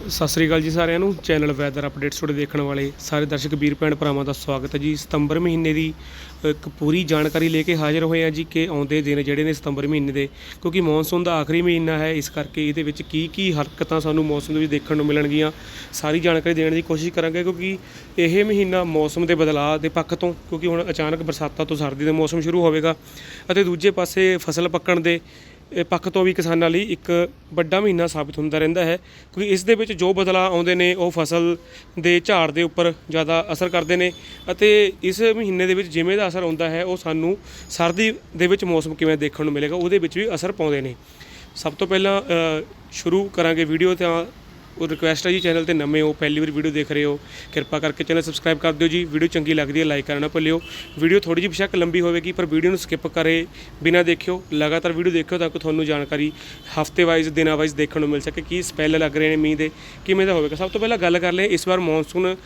ਸਤਿ ਸ੍ਰੀ ਅਕਾਲ ਜੀ ਸਾਰਿਆਂ ਨੂੰ। ਚੈਨਲ ਵੈਦਰ ਅਪਡੇਟਸ ਤੁਹਾਡੇ ਦੇਖਣ ਵਾਲੇ ਸਾਰੇ ਦਰਸ਼ਕ, ਵੀਰ ਭੈਣ ਭਰਾਵਾਂ ਦਾ ਸਵਾਗਤ ਹੈ ਜੀ। ਸਤੰਬਰ ਮਹੀਨੇ ਦੀ ਇੱਕ ਪੂਰੀ ਜਾਣਕਾਰੀ ਲੈ ਕੇ ਹਾਜ਼ਰ ਹੋਏ ਆ ਜੀ ਕਿ ਆਉਂਦੇ ਦਿਨ ਜਿਹੜੇ ਨੇ ਸਤੰਬਰ ਮਹੀਨੇ ਦੇ, ਕਿਉਂਕਿ ਮੌਨਸੂਨ ਦਾ ਆਖਰੀ ਮਹੀਨਾ ਹੈ, ਇਸ ਕਰਕੇ ਇਹਦੇ ਵਿੱਚ ਕੀ ਕੀ ਹਰਕਤਾਂ ਸਾਨੂੰ ਮੌਸਮ ਦੇ ਵਿੱਚ ਦੇਖਣ ਨੂੰ ਮਿਲਣਗੀਆਂ, ਸਾਰੀ ਜਾਣਕਾਰੀ ਦੇਣ ਦੀ ਕੋਸ਼ਿਸ਼ ਕਰਾਂਗੇ, ਕਿਉਂਕਿ ਇਹ ਮਹੀਨਾ ਮੌਸਮ ਦੇ ਬਦਲਾਅ ਦੇ ਪੱਖ ਤੋਂ, ਕਿਉਂਕਿ ਹੁਣ ਅਚਾਨਕ ਬਰਸਾਤਾਂ ਤੋਂ ਸਰਦੀ ਦਾ ਮੌਸਮ ਸ਼ੁਰੂ ਹੋਵੇਗਾ ਅਤੇ ਦੂਜੇ ਪਾਸੇ ਫਸਲ ਪੱਕਣ ਦੇ ਪੱਖ ਤੋਂ ਵੀ ਕਿਸਾਨਾਂ ਲਈ ਇੱਕ ਵੱਡਾ ਮਹੀਨਾ ਸਾਬਿਤ ਹੁੰਦਾ ਰਹਿੰਦਾ ਹੈ, ਕਿਉਂਕਿ ਇਸ ਦੇ ਵਿੱਚ ਜੋ ਬਦਲਾਅ ਆਉਂਦੇ ਨੇ, ਉਹ ਫਸਲ ਦੇ ਝਾੜ ਦੇ ਉੱਪਰ ਜ਼ਿਆਦਾ ਅਸਰ ਕਰਦੇ ਨੇ ਅਤੇ ਇਸ ਮਹੀਨੇ ਦੇ ਵਿੱਚ ਜਿਵੇਂ ਦਾ ਅਸਰ ਆਉਂਦਾ ਹੈ, ਉਹ ਸਾਨੂੰ ਸਰਦੀ ਦੇ ਵਿੱਚ ਮੌਸਮ ਕਿਵੇਂ ਦੇਖਣ ਨੂੰ ਮਿਲੇਗਾ, ਉਹਦੇ ਵਿੱਚ ਵੀ ਅਸਰ ਪਾਉਂਦੇ ਨੇ। ਸਭ ਤੋਂ ਪਹਿਲਾਂ ਸ਼ੁਰੂ ਕਰਾਂਗੇ ਵੀਡੀਓ ਤਾਂ ਉਹ ਰਿਕੁਐਸਟ ਹੈ ਜੀ ਚੈਨਲ ਤੇ ਨਵੇਂ ਹੋ, ਪਹਿਲੀ ਵਾਰ ਵੀਡੀਓ ਦੇਖ ਰਹੇ ਹੋ, ਕਿਰਪਾ ਕਰਕੇ ਚੈਨਲ ਸਬਸਕ੍ਰਾਈਬ ਕਰ ਦਿਓ ਜੀ। ਵੀਡੀਓ ਚੰਗੀ ਲੱਗਦੀ ਹੈ ਲਾਈਕ ਕਰਨਾ ਭੁੱਲਿਓ। ਵੀਡੀਓ ਥੋੜੀ ਜਿਹੀ ਬੇਸ਼ੱਕ ਲੰਬੀ ਹੋਵੇਗੀ, ਪਰ ਵੀਡੀਓ ਨੂੰ ਸਕਿਪ ਕਰੇ ਬਿਨਾਂ ਦੇਖਿਓ। ਲਗਾਤਾਰ ਵੀਡੀਓ ਦੇਖਿਓ ਤਾਂ ਕਿ ਤੁਹਾਨੂੰ ਜਾਣਕਾਰੀ ਹਫ਼ਤੇ ਵਾਈਜ਼ ਦਿਨਾਂ ਵਾਈਜ਼ ਦੇਖਣ ਨੂੰ ਮਿਲ ਸਕੇ। ਕੀ ਸਪੈਲ ਲੱਗ ਰਹੇ ਨੇ ਮੀਂਹ ਦੇ? ਕਿਵੇਂ ਦਾ ਹੋਵੇਗਾ? ਸਭ ਤੋਂ ਪਹਿਲਾਂ ਗੱਲ ਕਰ ਲਈਏ, ਇਸ ਵਾਰ ਮੌਨਸੂਨ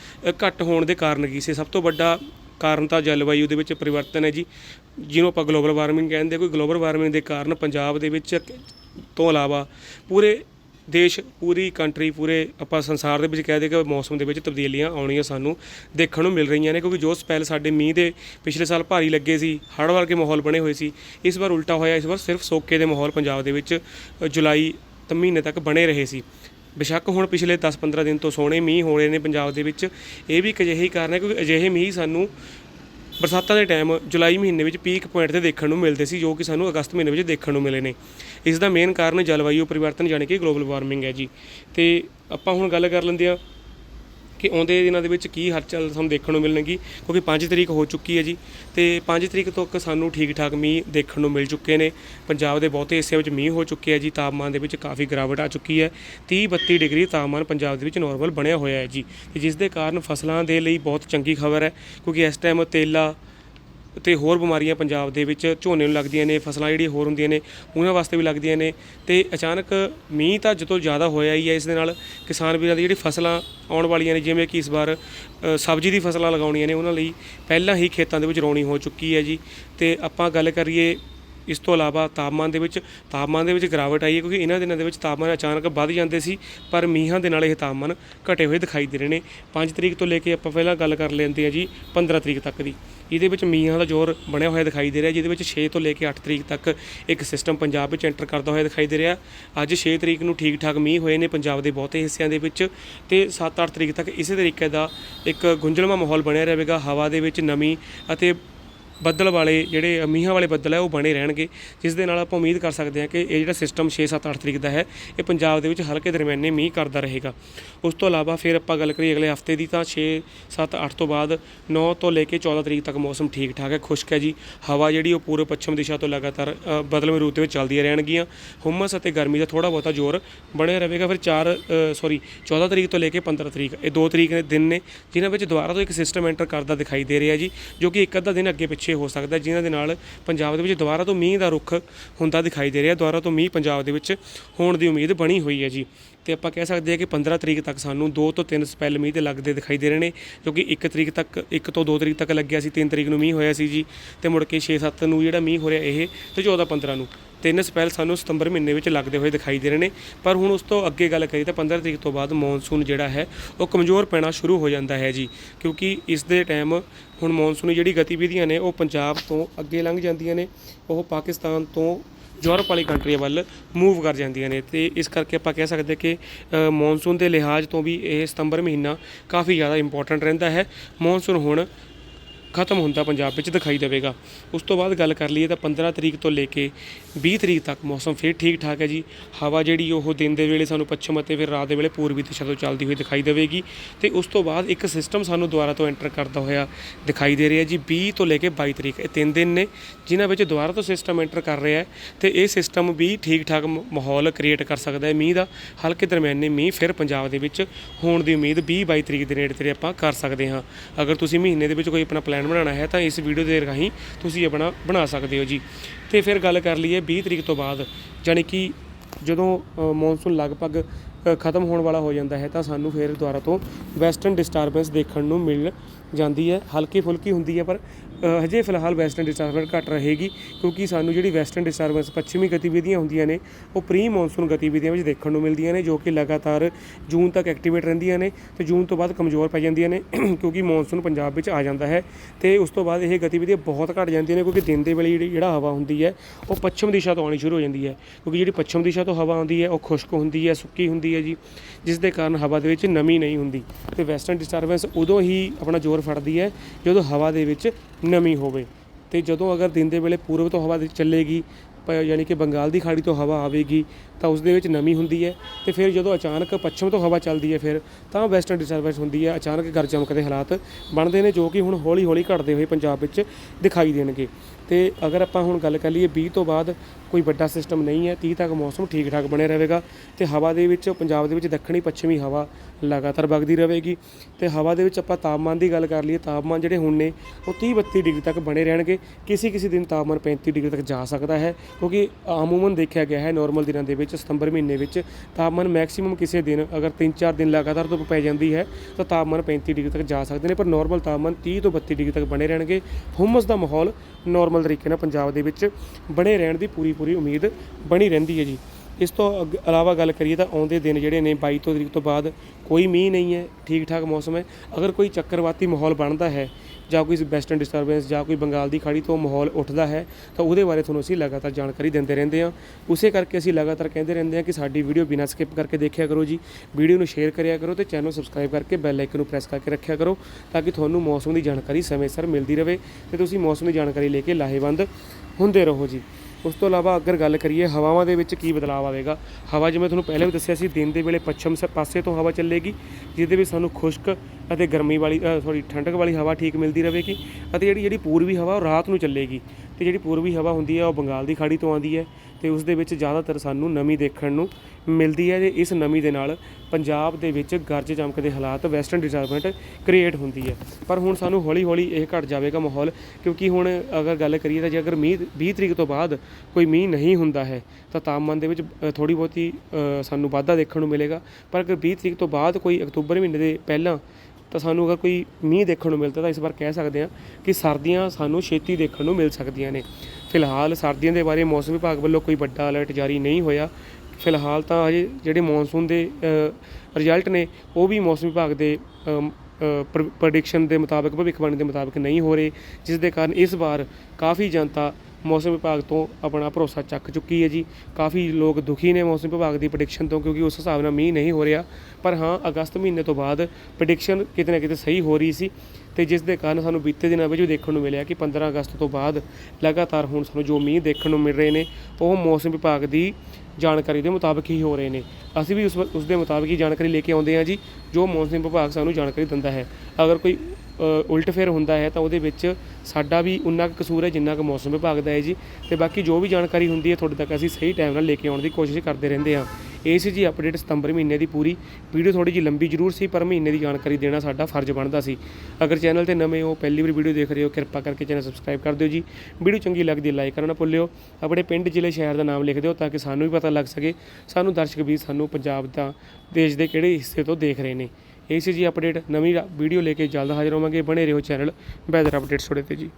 ਘੱਟ ਹੋਣ ਦੇ ਕਾਰਨ ਕੀ ਸੀ? ਸਭ ਤੋਂ ਵੱਡਾ ਕਾਰਨ ਤਾਂ ਜਲਵਾਯੂ ਦੇ ਵਿੱਚ ਪਰਿਵਰਤਨ ਹੈ ਜੀ। ਜਿਹਨੂੰ ਆਪਾਂ ਗਲੋਬਲ ਵਾਰਮਿੰਗ ਕਹਿੰਦੇ ਕੋਈ ਗਲੋਬਲ ਵਾਰਮਿੰਗ ਦੇ ਕਾਰਨ ਪੰਜਾਬ ਦੇ ਵਿੱਚ ਤੋਂ ਇਲਾਵਾ ਪੂਰੇ ਦੇਸ਼, ਪੂਰੀ ਕੰਟਰੀ ਪੂਰੇ ਆਪਾਂ ਸੰਸਾਰ ਦੇ ਵਿੱਚ ਕਹਿ ਦੇ ਕਿ ਮੌਸਮ ਦੇ ਵਿੱਚ ਤਬਦੀਲੀਆਂ ਆਉਣੀਆਂ ਸਾਨੂੰ ਦੇਖਣ ਨੂੰ ਮਿਲ ਰਹੀਆਂ ਨੇ ਕਿਉਂਕਿ ਜੋ ਸਪੈਲ ਸਾਡੇ ਮੀਂਹ ਦੇ ਪਿਛਲੇ ਸਾਲ ਭਾਰੀ ਲੱਗੇ ਸੀ, ਹੜ੍ਹ ਵਰਗੇ ਮਾਹੌਲ ਬਣੇ ਹੋਏ ਸੀ, ਇਸ ਵਾਰ ਉਲਟਾ ਹੋਇਆ, ਇਸ ਵਾਰ ਸਿਰਫ ਸੋਕੇ ਦੇ ਮਾਹੌਲ ਪੰਜਾਬ ਦੇ ਵਿੱਚ ਜੁਲਾਈ ਤ ਮਹੀਨੇ ਤੱਕ ਬਣੇ ਰਹੇ ਸੀ। ਬੇਸ਼ੱਕ ਹੁਣ ਪਿਛਲੇ 10-15 ਦਿਨ ਤੋਂ ਸੋਹਣੇ ਮੀਂਹ ਹੋ ਰਹੇ ਨੇ ਪੰਜਾਬ ਦੇ ਵਿੱਚ, ਇਹ ਵੀ ਇੱਕ ਅਜਿਹੀ ਕਾਰਨ ਹੈ ਕਿਉਂਕਿ ਅਜਿਹੇ ਮੀਂਹ ਸਾਨੂੰ ਬਰਸਾਤਾਂ ਦੇ ਟਾਈਮ ਜੁਲਾਈ ਮਹੀਨੇ ਵਿੱਚ ਪੀਕ ਪੁਆਇੰਟ ਤੇ ਦੇਖਣ ਨੂੰ ਮਿਲਦੇ ਸੀ, ਜੋ ਕਿ ਸਾਨੂੰ ਅਗਸਤ ਮਹੀਨੇ ਵਿੱਚ ਦੇਖਣ ਨੂੰ ਮਿਲੇ ਨੇ। ਇਸ ਦਾ ਮੇਨ ਕਾਰਨ ਜਲਵਾਯੂ ਪਰਿਵਰਤਨ ਯਾਨੀ ਕਿ ਗਲੋਬਲ ਵਾਰਮਿੰਗ ਹੈ ਜੀ। ਤੇ ਆਪਾਂ ਹੁਣ ਗੱਲ ਕਰ ਲੈਂਦੇ ਆ ਕਿ ਆਉਂਦੇ ਦਿਨਾਂ ਦੇ ਵਿੱਚ ਕੀ ਹਲਚਲ ਸਾਨੂੰ ਦੇਖਣ ਨੂੰ ਮਿਲਣਗੀ, ਕਿਉਂਕਿ 5 ਤਰੀਕ ਹੋ ਚੁੱਕੀ ਹੈ ਜੀ। ਤੇ 5 ਤਰੀਕ ਤੱਕ ਸਾਨੂੰ ਠੀਕ ਠਾਕ ਮੀਂਹ ਦੇਖਣ ਨੂੰ ਮਿਲ ਚੁੱਕੇ ਨੇ। ਪੰਜਾਬ ਦੇ ਬਹੁਤੇ ਹਿੱਸਿਆਂ ਵਿੱਚ ਮੀਂਹ ਹੋ ਚੁੱਕੇ ਹੈ ਜੀ, ਤਾਪਮਾਨ ਦੇ ਵਿੱਚ ਕਾਫੀ ਗਿਰਾਵਟ ਆ ਚੁੱਕੀ ਹੈ। 30 32 ਡਿਗਰੀ ਤਾਪਮਾਨ ਪੰਜਾਬ ਦੇ ਵਿੱਚ ਨਾਰਮਲ ਬਣਿਆ ਹੋਇਆ ਹੈ ਜੀ। ਜਿਸ ਦੇ ਕਾਰਨ ਫਸਲਾਂ ਦੇ ਲਈ ਬਹੁਤ ਚੰਗੀ ਖਬਰ ਹੈ, ਕਿਉਂਕਿ ਇਸ ਟਾਈਮ ਤੇਲਾ ਤੇ ਹੋਰ ਬਿਮਾਰੀਆਂ ਪੰਜਾਬ ਦੇ ਵਿੱਚ ਝੋਨੇ ਨੂੰ ਲੱਗਦੀਆਂ ਨੇ, ਫਸਲਾਂ ਜਿਹੜੀਆਂ ਹੋਰ ਹੁੰਦੀਆਂ ਨੇ, ਉਹਨਾਂ ਵਾਸਤੇ ਵੀ ਲੱਗਦੀਆਂ ਨੇ ਤੇ ਅਚਾਨਕ ਮੀਂਹ ਤਾਂ ਜਦੋਂ ਜ਼ਿਆਦਾ ਹੋਇਆ ਹੀ ਹੈ, ਇਸ ਦੇ ਨਾਲ ਕਿਸਾਨ ਵੀਰਾਂ ਦੀ ਜਿਹੜੀ ਫਸਲਾਂ ਆਉਣ ਵਾਲੀਆਂ ਨੇ, ਜਿਵੇਂ ਕਿ ਇਸ ਵਾਰ ਸਬਜ਼ੀ ਦੀ ਫਸਲਾਂ ਲਗਾਉਣੀਆਂ ਨੇ, ਉਹਨਾਂ ਲਈ ਪਹਿਲਾਂ ਹੀ ਖੇਤਾਂ ਦੇ ਵਿੱਚ ਰੌਣੀ ਹੋ ਚੁੱਕੀ ਹੈ ਜੀ। ਤੇ ਆਪਾਂ ਗੱਲ ਕਰੀਏ ਇਸ ਤੋਂ ਇਲਾਵਾ ਤਾਪਮਾਨ ਦੇ ਵਿੱਚ, ਤਾਪਮਾਨ ਦੇ ਵਿੱਚ ਗਿਰਾਵਟ ਆਈ ਹੈ ਕਿਉਂਕਿ ਇਹਨਾਂ ਦਿਨਾਂ ਦੇ ਵਿੱਚ ਤਾਪਮਾਨ ਅਚਾਨਕ ਵੱਧ ਜਾਂਦੇ ਸੀ, ਪਰ ਮੀਂਹਾਂ ਦੇ ਨਾਲ ਇਹ ਤਾਪਮਾਨ ਘਟੇ ਹੋਏ ਦਿਖਾਈ ਦੇ ਰਹੇ ਨੇ। 5 ਤਰੀਕ ਤੋਂ ਲੈ ਕੇ ਆਪਾਂ ਪਹਿਲਾਂ ਗੱਲ ਕਰ ਲੈਂਦੇ ਹਾਂ ਜੀ 15 ਤਰੀਕ ਤੱਕ ਦੀ। ਇਹਦੇ ਵਿੱਚ ਮੀਂਹਾਂ ਦਾ ਜ਼ੋਰ ਬਣਿਆ ਹੋਇਆ ਦਿਖਾਈ ਦੇ ਰਿਹਾ, ਜਿਹਦੇ ਵਿੱਚ 6 ਤੋਂ ਲੈ ਕੇ 8 ਤਰੀਕ ਤੱਕ ਇੱਕ ਸਿਸਟਮ ਪੰਜਾਬ ਵਿੱਚ ਐਂਟਰ ਕਰਦਾ ਹੋਇਆ ਦਿਖਾਈ ਦੇ ਰਿਹਾ। ਅੱਜ 6 ਤਰੀਕ ਨੂੰ ਠੀਕ ਠਾਕ ਮੀਂਹ ਹੋਏ ਨੇ ਪੰਜਾਬ ਦੇ ਬਹੁਤੇ ਹਿੱਸਿਆਂ ਦੇ ਵਿੱਚ ਤੇ 7-8 ਤਰੀਕ ਤੱਕ ਇਸੇ ਤਰੀਕੇ ਦਾ ਇੱਕ ਗੁੰਝਲਵਾਂ ਮਾਹੌਲ ਬਣਿਆ ਰਹੇਗਾ। ਹਵਾ ਦੇ ਵਿੱਚ ਨਮੀ ਅਤੇ ਬੱਦਲ ਵਾਲੇ ਜਿਹੜੇ ਮੀਂਹਾਂ ਵਾਲੇ ਬੱਦਲ ਹੈ ਉਹ ਬਣੇ ਰਹਿਣਗੇ, ਜਿਸ ਦੇ ਨਾਲ ਆਪਾਂ ਉਮੀਦ ਕਰ ਸਕਦੇ ਹਾਂ ਕਿ ਇਹ ਜਿਹੜਾ ਸਿਸਟਮ 6 7 8 ਤਰੀਕ ਦਾ ਹੈ, ਇਹ ਪੰਜਾਬ ਦੇ ਵਿੱਚ ਹਲਕੇ ਦਰਮਿਆਨੇ ਮੀਂਹ ਕਰਦਾ ਰਹੇਗਾ। ਉਸ ਤੋਂ ਇਲਾਵਾ ਫਿਰ ਆਪਾਂ ਗੱਲ ਕਰੀਏ ਅਗਲੇ ਹਫ਼ਤੇ ਦੀ, ਤਾਂ 6 7 8 ਤੋਂ ਬਾਅਦ 9 ਤੋਂ ਲੈ ਕੇ 14 ਤਰੀਕ ਤੱਕ ਮੌਸਮ ਠੀਕ ਠਾਕ ਹੈ, ਖੁਸ਼ਕ ਹੈ ਜੀ। ਹਵਾ ਜਿਹੜੀ ਉਹ ਪੂਰਬ ਪੱਛਮ ਦਿਸ਼ਾ ਤੋਂ ਲਗਾਤਾਰ ਬਦਲਵੇਂ ਰੂਪ ਦੇ ਵਿੱਚ ਚੱਲਦੀਆਂ ਰਹਿਣਗੀਆਂ। ਹੁਮਸ ਅਤੇ ਗਰਮੀ ਦਾ ਥੋੜਾ ਬਹੁਤਾ ਜ਼ੋਰ ਬਣਿਆ ਰਹੇਗਾ। ਫਿਰ 4 ਸੌਰੀ 14 ਤਰੀਕ ਤੋਂ ਲੈ ਕੇ 15 ਤਰੀਕ, ਇਹ ਦੋ ਤਰੀਕ ਦੇ ਦਿਨ ਨੇ, ਜਿਨ੍ਹਾਂ ਵਿੱਚ ਦੁਬਾਰਾ ਤੋਂ ਇੱਕ ਸਿਸਟਮ ਐਂਟਰ ਕਰਦਾ ਦਿਖਾਈ ਦੇ ਰਿਹਾ ਜੀ, ਜੋ ਕਿ ਇੱਕ ਅੱਧਾ ਦਿਨ ਅੱਗੇ ਪਿੱਛੇ ਹੋ ਸਕਦਾ ਜਿਨ੍ਹਾਂ ਦੇ ਨਾਲ ਪੰਜਾਬ ਦੇ ਵਿੱਚ ਦੁਬਾਰਾ ਤੋਂ ਮੀਂਹ ਦਾ ਰੁੱਖ ਹੁੰਦਾ ਦਿਖਾਈ ਦੇ ਰਿਹਾ। ਦੁਬਾਰਾ ਤੋਂ ਮੀਂਹ ਪੰਜਾਬ ਦੇ ਵਿੱਚ ਹੋਣ ਦੀ ਉਮੀਦ ਬਣੀ ਹੋਈ ਹੈ ਜੀ। ਤੇ ਆਪਾਂ ਕਹਿ ਸਕਦੇ ਹਾਂ ਕਿ 15 ਤਰੀਕ ਤੱਕ ਸਾਨੂੰ 2 ਤੋਂ 3 ਸਪੈਲ ਮੀਂਹ ਦੇ ਲੱਗਦੇ ਦਿਖਾਈ ਦੇ ਰਹੇ ਨੇ ਕਿਉਂਕਿ 1 ਤਰੀਕ ਤੱਕ 1 ਤੋਂ 2 ਤਰੀਕ ਤੱਕ ਲੱਗਿਆ ਸੀ 3 ਤਰੀਕ ਨੂੰ ਮੀਂਹ ਹੋਇਆ ਸੀ ਜੀ। ਤੇ ਮੁੜ ਕੇ 6-7 ਨੂੰ ਜਿਹੜਾ ਮੀਂਹ ਹੋ ਰਿਹਾ ਇਹ ਤੇ 14-15 ਨੂੰ। ਤਿੰਨ ਸਪੈਲ ਸਾਨੂੰ ਸਤੰਬਰ ਮਹੀਨੇ ਵਿੱਚ ਲੱਗਦੇ ਹੋਏ ਦਿਖਾਈ ਦੇ ਰਹੇ ਨੇ। ਪਰ ਹੁਣ ਉਸ ਤੋਂ ਅੱਗੇ ਗੱਲ ਕਰੀਏ ਤਾਂ 15 ਤਰੀਕ ਤੋਂ ਬਾਅਦ ਮੌਨਸੂਨ ਜਿਹੜਾ ਹੈ, ਉਹ ਕਮਜ਼ੋਰ ਪੈਣਾ ਸ਼ੁਰੂ ਹੋ ਜਾਂਦਾ ਹੈ ਜੀ। ਕਿਉਂਕਿ ਇਸ ਦੇ ਟਾਈਮ ਹੁਣ ਮੌਨਸੂਨ ਜਿਹੜੀ ਗਤੀਵਿਧੀਆਂ ਨੇ, ਉਹ ਪੰਜਾਬ ਤੋਂ ਅੱਗੇ ਲੰਘ ਜਾਂਦੀਆਂ ਨੇ, ਉਹ ਪਾਕਿਸਤਾਨ ਤੋਂ ਯੂਰਪ ਵਾਲੀ ਕੰਟਰੀਆਂ ਵੱਲ ਮੂਵ ਕਰ ਜਾਂਦੀਆਂ ਨੇ। ਤੇ ਇਸ ਕਰਕੇ ਆਪਾਂ ਕਹਿ ਸਕਦੇ ਕਿ ਮੌਨਸੂਨ ਦੇ ਲਿਹਾਜ਼ ਤੋਂ ਵੀ ਇਹ ਸਤੰਬਰ ਮਹੀਨਾ ਕਾਫੀ ਜ਼ਿਆਦਾ ਇੰਪੋਰਟੈਂਟ ਰਹਿੰਦਾ ਹੈ। ਮੌਨਸੂਨ ਹੁਣ ਖਤਮ ਹੁੰਦਾ ਪੰਜਾਬ ਵਿੱਚ ਦਿਖਾਈ ਦੇਵੇਗਾ। ਉਸ ਤੋਂ ਬਾਅਦ ਗੱਲ ਕਰ ਲਈਏ ਤਾਂ 15 ਤਰੀਕ ਤੋਂ ਲੈ ਕੇ 20 ਤਰੀਕ ਤੱਕ ਮੌਸਮ ਫਿਰ ਠੀਕ ਠਾਕ ਹੈ ਜੀ। ਹਵਾ ਜਿਹੜੀ ਉਹ ਦਿਨ ਦੇ ਵੇਲੇ ਸਾਨੂੰ ਪੱਛਮ ਅਤੇ ਫਿਰ ਰਾਤ ਦੇ ਵੇਲੇ ਪੂਰਬੀ ਦਿਸ਼ਾ ਤੋਂ ਚੱਲਦੀ ਹੋਈ ਦਿਖਾਈ ਦੇਵੇਗੀ ਤੇ ਉਸ ਤੋਂ ਬਾਅਦ ਇੱਕ ਸਿਸਟਮ ਸਾਨੂੰ ਦੁਬਾਰਾ ਤੋਂ ਐਂਟਰ ਕਰਦਾ ਹੋਇਆ ਦਿਖਾਈ ਦੇ ਰਿਹਾ ਜੀ। 20 ਤੋਂ ਲੈ ਕੇ 22 ਤਰੀਕ ਇਹ ਤਿੰਨ ਦਿਨ ਨੇ ਜਿਨ੍ਹਾਂ ਵਿੱਚ ਦੁਬਾਰਾ ਤੋਂ ਸਿਸਟਮ ਐਂਟਰ ਕਰ ਰਿਹਾ ਹੈ ਤੇ ਇਹ ਸਿਸਟਮ ਵੀ ਠੀਕ ਠਾਕ ਮਾਹੌਲ ਕ੍ਰੀਏਟ ਕਰ ਸਕਦਾ ਹੈ। ਮੀਂਹ ਦਾ ਹਲਕੇ ਦਰਮਿਆਨੇ ਮੀਂਹ ਫਿਰ ਪੰਜਾਬ ਦੇ ਵਿੱਚ ਹੋਣ ਦੀ ਉਮੀਦ 20 22 ਤਰੀਕ ਦੇ ਨੇੜੇ ਤੇੜੇ ਆਪਾਂ ਕਰ ਸਕਦੇ ਹਾਂ। ਅਗਰ ਤੁਸੀਂ ਮਹੀਨੇ ਦੇ ਵਿੱਚ ਕੋਈ ਆਪਣਾ ਪਲਾਨ ਬਣਾਉਣਾ ਹੈ ਤਾਂ ਇਸ ਵੀਡੀਓ ਦੇ ਰਾਹੀਂ ਤੁਸੀਂ ਆਪਣਾ ਬਣਾ ਸਕਦੇ ਹੋ ਜੀ। ਤੇ ਫਿਰ ਗੱਲ ਕਰ ਲਈਏ 20 ਤਰੀਕ ਤੋਂ ਬਾਅਦ ਯਾਨੀ ਕਿ ਜਦੋਂ ਮੌਨਸੂਨ ਲਗਭਗ ਖਤਮ ਹੋਣ ਵਾਲਾ ਹੋ ਜਾਂਦਾ ਹੈ ਤਾਂ ਸਾਨੂੰ ਫਿਰ ਦੁਬਾਰਾ ਤੋਂ ਵੈਸਟਰਨ ਡਿਸਟਰਬੈਂਸ ਦੇਖਣ ਨੂੰ ਮਿਲ ਜਾਂਦੀ ਹੈ, ਹਲਕੀ ਫੁਲਕੀ ਹੁੰਦੀ ਹੈ, ਪਰ ਹਜੇ ਫਿਲਹਾਲ ਵੈਸਟਰਨ ਡਿਸਟਰਬੈਂਸ ਘੱਟ ਰਹੇਗੀ, ਕਿਉਂਕਿ ਸਾਨੂੰ ਜਿਹੜੀ ਵੈਸਟਰਨ ਡਿਸਟਰਬੈਂਸ ਪੱਛਮੀ ਗਤੀਵਿਧੀਆਂ ਹੁੰਦੀਆਂ ਨੇ, ਉਹ ਪ੍ਰੀ ਮੌਨਸੂਨ ਗਤੀਵਿਧੀਆਂ ਵਿੱਚ ਦੇਖਣ ਨੂੰ ਮਿਲਦੀਆਂ ਨੇ, ਜੋ ਕਿ ਲਗਾਤਾਰ ਜੂਨ ਤੱਕ ਐਕਟੀਵੇਟ ਰਹਿੰਦੀਆਂ ਨੇ ਤੇ ਜੂਨ ਤੋਂ ਬਾਅਦ ਕਮਜ਼ੋਰ ਪੈ ਜਾਂਦੀਆਂ ਨੇ, ਕਿਉਂਕਿ ਮੌਨਸੂਨ ਪੰਜਾਬ ਵਿੱਚ ਆ ਜਾਂਦਾ ਹੈ ਤੇ ਉਸ ਤੋਂ ਬਾਅਦ ਇਹ ਗਤੀਵਿਧੀਆਂ ਬਹੁਤ ਘਟ ਜਾਂਦੀਆਂ ਨੇ, ਕਿਉਂਕਿ ਦਿਨ ਦੇ ਵੇਲੇ ਜਿਹੜੀ, ਜਿਹੜਾ ਹਵਾ ਹੁੰਦੀ ਹੈ, ਉਹ ਪੱਛਮ ਦਿਸ਼ਾ ਤੋਂ ਆਉਣੀ ਸ਼ੁਰੂ ਹੋ ਜਾਂਦੀ ਹੈ, ਕਿਉਂਕਿ ਜਿਹੜੀ ਪੱਛਮ ਦਿਸ਼ਾ ਤੋਂ ਹਵਾ ਆਉਂਦੀ ਹੈ, ਉਹ ਖੁਸ਼ਕ ਹੁੰਦੀ ਹੈ, ਸੁੱਕੀ ਹੁੰਦੀ ਹੈ ਜੀ, ਜਿਸ ਦੇ ਕਾਰਨ ਹਵਾ ਦੇ ਵਿੱਚ ਨਮੀ ਨਹੀਂ ਹੁੰਦੀ ਤੇ ਵੈਸਟਰਨ ਡਿਸਟਰਬੈਂਸ ਉਦੋਂ ਹੀ ਆਪਣਾ ਜ਼ੋਰ ਫੜਦੀ ਹੈ ਜਦੋਂ ਹਵਾ ਦੇ ਵਿੱਚ ਨਮੀ ਹੋਵੇ। ਤੇ ਜਦੋਂ ਅਗਰ ਦਿਨ ਦੇ ਵੇਲੇ ਪੂਰਬ ਤੋਂ ਹਵਾ ਦੇ ਚੱਲੇਗੀ, ਪ- ਯਾਨੀ ਕਿ ਬੰਗਾਲ ਦੀ ਖਾੜੀ ਤੋਂ ਹਵਾ ਆਵੇਗੀ, ਤਾਂ ਉਸ ਦੇ ਵਿੱਚ ਨਮੀ ਹੁੰਦੀ ਹੈ। ਤੇ ਫਿਰ ਜਦੋਂ ਅਚਾਨਕ ਪੱਛਮ ਤੋਂ ਹਵਾ ਚੱਲਦੀ ਹੈ ਫਿਰ, ਤਾਂ ਵੈਸਟਰਨ ਡਿਸਟਰਬੈਂਸ ਹੁੰਦੀ ਹੈ। ਅਚਾਨਕ ਗਰ ਚਮਕ ਦੇ ਹਾਲਾਤ ਬਣਦੇ ਨੇ ਜੋ ਕਿ ਹੁਣ ਹੌਲੀ ਹੌਲੀ ਘਟਦੇ ਹੋਏ ਪੰਜਾਬ ਵਿੱਚ ਦਿਖਾਈ ਦੇਣਗੇ। ਤੇ ਅਗਰ ਆਪਾਂ ਹੁਣ ਗੱਲ ਕਰ ਲਈਏ 20 ਤੋਂ ਬਾਅਦ ਕੋਈ ਵੱਡਾ ਸਿਸਟਮ ਨਹੀਂ ਹੈ 30 ਤੱਕ ਮੌਸਮ ਠੀਕ ਠਾਕ ਬਣਿਆ ਰਹੇਗਾ ਤੇ ਹਵਾ ਦੇ ਵਿੱਚ, ਪੰਜਾਬ ਦੇ ਵਿੱਚ ਦੱਖਣੀ ਪੱਛਮੀ ਹਵਾ ਲਗਾਤਾਰ ਵਗਦੀ ਰਹੇਗੀ ਤੇ ਹਵਾ ਦੇ ਵਿੱਚ ਆਪਾਂ ਤਾਪਮਾਨ ਦੀ ਗੱਲ ਕਰ ਲਈਏ, ਤਾਪਮਾਨ ਜਿਹੜੇ ਹੁਣ ਨੇ ਉਹ 30 32 ਡਿਗਰੀ ਤੱਕ ਬਣੇ ਰਹਿਣਗੇ। ਕਿਸੇ ਕਿਸੇ ਦਿਨ ਤਾਪਮਾਨ 35 ਡਿਗਰੀ ਤੱਕ ਜਾ ਸਕਦਾ ਹੈ ਕਿਉਂਕਿ ਆਮੂਮਨ ਦੇਖਿਆ ਗਿਆ ਹੈ ਨਾਰਮਲ ਦਿਨਾਂ ਦੇ ਵਿੱਚ, ਸਤੰਬਰ ਮਹੀਨੇ ਵਿੱਚ ਤਾਪਮਾਨ ਮੈਕਸਿਮਮ ਕਿਸੇ ਦਿਨ ਅਗਰ 3-4 ਦਿਨ ਲਗਾਤਾਰ ਧੁੱਪ ਪੈ ਜਾਂਦੀ ਹੈ ਤਾਂ ਤਾਪਮਾਨ 35 ਡਿਗਰੀ ਤੱਕ ਜਾ ਸਕਦੇ ਨੇ, ਪਰ ਨਾਰਮਲ ਤਾਪਮਾਨ 30 ਤੋਂ 32 ਡਿਗਰੀ ਤੱਕ ਬਣੇ ਰਹਿਣਗੇ। ਹੁਮਸ ਦਾ ਮਾਹੌਲ ਨਾਰਮਲ ਤਰੀਕੇ ਨਾਲ ਪੰਜਾਬ ਦੇ ਵਿੱਚ ਬਣੇ ਰਹਿਣ ਦੀ ਪੂਰੀ ਪੂਰੀ ਉਮੀਦ ਬਣੀ ਰਹਿੰਦੀ ਹੈ ਜੀ। ਇਸ ਤੋਂ ਅੱਗ- ਇਲਾਵਾ ਗੱਲ ਕਰੀਏ ਤਾਂ ਆਉਂਦੇ ਦਿਨ ਜਿਹੜੇ ਨੇ 22 ਤੋਂ ਤਰੀਕ ਤੋਂ ਬਾਅਦ ਕੋਈ ਮੀਂਹ ਨਹੀਂ ਹੈ ਠੀਕ ਠਾਕ ਮੌਸਮ ਹੈ। ਅਗਰ ਕੋਈ ਚੱਕਰਵਾਤੀ ਮਾਹੌਲ ਬਣਦਾ ਹੈ ਜਾਂ ਕੋਈ ਵੈਸਟਰਨ ਡਿਸਟਰਬੈਂਸ ਜਾਂ ਕੋਈ ਬੰਗਾਲ ਦੀ ਖਾੜੀ ਤੋਂ ਮਾਹੌਲ ਉੱਠਦਾ ਹੈ, ਤਾਂ ਉਹਦੇ ਬਾਰੇ ਤੁਹਾਨੂੰ ਅਸੀਂ ਲਗਾਤਾਰ ਜਾਣਕਾਰੀ ਦਿੰਦੇ ਰਹਿੰਦੇ ਹਾਂ। ਉਸੇ ਕਰਕੇ ਅਸੀਂ ਲਗਾਤਾਰ ਕਹਿੰਦੇ ਰਹਿੰਦੇ ਹਾਂ ਕਿ ਸਾਡੀ ਵੀਡੀਓ ਬਿਨਾਂ ਸਕਿਪ ਕਰਕੇ ਦੇਖਿਆ ਕਰੋ ਜੀ। ਵੀਡੀਓ ਨੂੰ ਸ਼ੇਅਰ ਕਰਿਆ ਕਰੋ ਤੇ ਚੈਨਲ ਸਬਸਕ੍ਰਾਈਬ ਕਰਕੇ ਬੈਲ ਆਈਕਨ ਨੂੰ ਪ੍ਰੈਸ ਕਰਕੇ ਰੱਖਿਆ ਕਰੋ ਤਾਂ ਕਿ ਤੁਹਾਨੂੰ ਮੌਸਮ ਦੀ ਜਾਣਕਾਰੀ ਸਮੇਂ ਸਿਰ ਮਿਲਦੀ ਰਹੇ ਤੇ ਤੁਸੀਂ ਮੌਸਮ ਦੀ ਜਾਣਕਾਰੀ ਲੈ ਕੇ ਲਾਹੇਵੰਦ ਹੁੰਦੇ ਰਹੋ ਜੀ। ਉਸ ਤੋਂ ਇਲਾਵਾ ਅਗਰ ਗੱਲ ਕਰੀਏ ਹਵਾਵਾਂ ਦੇ ਵਿੱਚ ਕੀ ਬਦਲਾਅ ਆਵੇਗਾ? ਹਵਾ, ਜਿਵੇਂ ਤੁਹਾਨੂੰ ਪਹਿਲਾਂ ਵੀ ਦੱਸਿਆ ਸੀ, ਦਿਨ ਦੇ ਵੇਲੇ ਪੱਛਮ ਸ- ਪਾਸੇ ਤੋਂ ਹਵਾ ਚੱਲੇਗੀ, ਜਿਹਦੇ ਵਿੱਚ ਸਾਨੂੰ ਖੁਸ਼ਕ ਅਤੇ ਗਰਮੀ ਵਾਲੀ ਸੌਰੀ ਠੰਡਕ ਵਾਲੀ ਹਵਾ ਠੀਕ ਮਿਲਦੀ ਰਹੇਗੀ ਅਤੇ ਜਿਹੜੀ ਜਿਹੜੀ ਪੂਰਬੀ ਹਵਾ ਉਹ ਰਾਤ ਨੂੰ ਚੱਲੇਗੀ ਤੇ ਜਿਹੜੀ ਪੂਰਬੀ ਹਵਾ ਹੁੰਦੀ ਹੈ ਉਹ ਬੰਗਾਲ ਦੀ ਖਾੜੀ ਤੋਂ ਆਉਂਦੀ ਹੈ ਤੇ ਉਸ ਦੇ ਵਿੱਚ ਜ਼ਿਆਦਾਤਰ ਸਾਨੂੰ ਨਮੀ ਦੇਖਣ ਨੂੰ ਮਿਲਦੀ ਹੈ ਤੇ ਇਸ ਨਮੀ ਦੇ ਨਾਲ ਪੰਜਾਬ ਦੇ ਵਿੱਚ ਗਰਜ ਚਮਕ ਦੇ ਹਾਲਾਤ ਵੈਸਟਰਨ ਡਿਸਟਰਬੈਂਟ ਕ੍ਰੀਏਟ ਹੁੰਦੀ ਹੈ। ਪਰ ਹੁਣ ਸਾਨੂੰ ਹੌਲੀ ਹੌਲੀ ਇਹ ਘਟ ਜਾਵੇਗਾ ਮਾਹੌਲ ਕਿਉਂਕਿ ਹੁਣ ਅਗਰ ਗੱਲ ਕਰੀਏ ਤਾਂ ਜੇ ਅਗਰ ਮੀਂਹ 20 ਤਰੀਕ ਤੋਂ ਬਾਅਦ ਕੋਈ ਮੀਂਹ ਨਹੀਂ ਹੁੰਦਾ ਹੈ ਤਾਂ ਤਾਪਮਾਨ ਦੇ ਵਿੱਚ ਥੋੜੀ ਬਹੁਤੀ ਸਾਨੂੰ ਵਾਧਾ ਦੇਖਣ ਨੂੰ ਮਿਲੇਗਾ। ਪਰ ਅਗਰ 20 ਤਰੀਕ ਤੋਂ ਬਾਅਦ ਕੋਈ ਅਕਤੂਬਰ ਮਹੀਨੇ ਦੇ ਪਹਿਲਾਂ ਤਾਂ ਸਾਨੂੰ ਅਗਰ ਕੋਈ ਮੀਂਹ ਦੇਖਣ ਨੂੰ ਮਿਲਦਾ ਤਾਂ ਇਸ ਵਾਰ ਕਹਿ ਸਕਦੇ ਹਾਂ ਕਿ ਸਰਦੀਆਂ ਸਾਨੂੰ ਛੇਤੀ ਦੇਖਣ ਨੂੰ ਮਿਲ ਸਕਦੀਆਂ ਨੇ। ਫਿਲਹਾਲ ਸਰਦੀਆਂ ਦੇ ਬਾਰੇ ਮੌਸਮ ਵਿਭਾਗ ਵੱਲੋਂ ਕੋਈ ਵੱਡਾ ਅਲਰਟ ਜਾਰੀ ਨਹੀਂ ਹੋਇਆ। ਫਿਲਹਾਲ ਤਾਂ ਹਜੇ ਜਿਹੜੇ ਮੌਨਸੂਨ ਦੇ ਰਿਜ਼ਲਟ ਨੇ, ਉਹ ਵੀ ਮੌਸਮ ਵਿਭਾਗ ਦੇ ਪ੍ਰੈਡਿਕਸ਼ਨ ਦੇ ਮੁਤਾਬਕ, ਭਵਿੱਖਬਾਣੀ ਦੇ ਮੁਤਾਬਕ ਨਹੀਂ ਹੋ ਰਹੇ, ਜਿਸ ਦੇ ਕਾਰਨ ਇਸ ਵਾਰ ਕਾਫੀ ਜਨਤਾ ਮੌਸਮ ਵਿਭਾਗ ਤੋਂ ਆਪਣਾ ਭਰੋਸਾ ਚੱਕ ਚੁੱਕੀ ਹੈ ਜੀ। ਕਾਫੀ ਲੋਕ ਦੁਖੀ ਨੇ ਮੌਸਮ ਵਿਭਾਗ ਦੀ ਪ੍ਰੈਡਿਕਸ਼ਨ ਤੋਂ ਕਿਉਂਕਿ ਉਸ ਹਿਸਾਬ ਨਾਲ ਮੀਂਹ ਨਹੀਂ ਹੋ ਰਿਹਾ। ਪਰ ਹਾਂ, ਅਗਸਤ ਮਹੀਨੇ ਤੋਂ ਬਾਅਦ ਪ੍ਰੈਡਿਕਸ਼ਨ ਕਿਤੇ ਨਾ ਕਿਤੇ ਸਹੀ ਹੋ ਰਹੀ ਸੀ ਤੇ ਜਿਸ ਦੇ ਕਾਰਨ ਸਾਨੂੰ ਬੀਤੇ ਦਿਨਾਂ ਵਿੱਚ ਵੀ ਦੇਖਣ ਨੂੰ ਮਿਲਿਆ ਕਿ 15 ਅਗਸਤ ਤੋਂ ਬਾਅਦ ਲਗਾਤਾਰ ਹੁਣ ਸਾਨੂੰ ਜੋ ਮੀਂਹ ਦੇਖਣ ਨੂੰ ਮਿਲ ਰਹੇ ਨੇ, ਉਹ ਮੌਸਮ ਵਿਭਾਗ ਦੀ ਜਾਣਕਾਰੀ ਦੇ ਮੁਤਾਬਕ ਹੀ ਹੋ ਰਹੇ ਨੇ। ਅਸੀਂ ਵੀ ਉਸ ਵ- ਉਸ ਦੇ ਮੁਤਾਬਕ ਹੀ ਜਾਣਕਾਰੀ ਲੈ ਕੇ ਆਉਂਦੇ ਹਾਂ ਜੀ, ਜੋ ਮੌਸਮ ਵਿਭਾਗ ਸਾਨੂੰ ਜਾਣਕਾਰੀ ਦਿੰਦਾ ਹੈ। ਅਗਰ ਕੋਈ ਉਲਟ ਫੇਰ ਹੁੰਦਾ ਹੈ ਤਾਂ ਉਹਦੇ ਵਿੱਚ ਸਾਡਾ ਵੀ ਉਨਾ ਕੁ ਕਸੂਰ ਹੈ, ਜਿੰਨਾ ਕੁ ਮੌਸਮ ਵਿਭਾਗ ਦਾ ਹੈ ਜੀ। ਤੇ ਬਾਕੀ ਜੋ ਵੀ ਜਾਣਕਾਰੀ ਹੁੰਦੀ ਹੈ ਤੁਹਾਡੇ ਤੱਕ ਅਸੀਂ ਸਹੀ ਟਾਈਮ ਨਾਲ ਲੈ ਕੇ ਆਉਣ ਦੀ ਕੋਸ਼ਿਸ਼ ਕਰਦੇ ਰਹਿੰਦੇ ਹਾਂ। ਇਹ ਸੀ ਜੀ ਅਪਡੇਟ ਸਤੰਬਰ ਮਹੀਨੇ ਦੀ ਪੂਰੀ। ਵੀਡੀਓ ਥੋੜੀ ਜਿਹੀ ਲੰਬੀ ਜ਼ਰੂਰ ਸੀ, ਪਰ ਮਹੀਨੇ ਦੀ ਜਾਣਕਾਰੀ ਦੇਣਾ ਸਾਡਾ ਫਰਜ਼ ਬਣਦਾ ਸੀ। ਅਗਰ ਚੈਨਲ ਤੇ ਨਵੇਂ ਹੋ, ਪਹਿਲੀ ਵਾਰ ਵੀਡੀਓ ਦੇਖ ਰਹੇ ਹੋ, ਕਿਰਪਾ ਕਰਕੇ ਚੈਨਲ ਸਬਸਕ੍ਰਾਈਬ ਕਰ ਦਿਓ ਜੀ। ਵੀਡੀਓ ਚੰਗੀ ਲੱਗਦੀ ਲਾਈਕ ਕਰਨਾ ਨਾ ਭੁੱਲਿਓ। ਆਪਣੇ ਪਿੰਡ, ਜ਼ਿਲ੍ਹੇ, ਸ਼ਹਿਰ ਦਾ ਨਾਮ ਲਿਖ ਦਿਓ ਤਾਂ ਕਿ ਸਾਨੂੰ ਵੀ ਪਤਾ ਲੱਗ ਸਕੇ। ਸਾਨੂੰ ਦਰਸ਼ਕ ਵੀ ਸਾਨੂੰ ਪੰਜਾਬ ਦਾ, ਦੇਸ਼ ਦੇ ਕਿਹੜੇ ਹਿੱਸੇ ਤੋਂ ਦੇਖ ਰਹੇ ਨੇ। ਇਹ ਸੀ ਜੀ ਅਪਡੇਟ, ਨਵੀਂ ਵੀਡੀਓ ਲੈ ਕੇ ਜਲਦ ਹਾਜ਼ਰ ਹੋਵਾਂਗੇ। ਬਣੇ ਰਹੋ ਚੈਨਲ ਵੈਦਰ ਅਪਡੇਟਸ ਤੁਹਾਡੇ ਤੇ ਜੀ।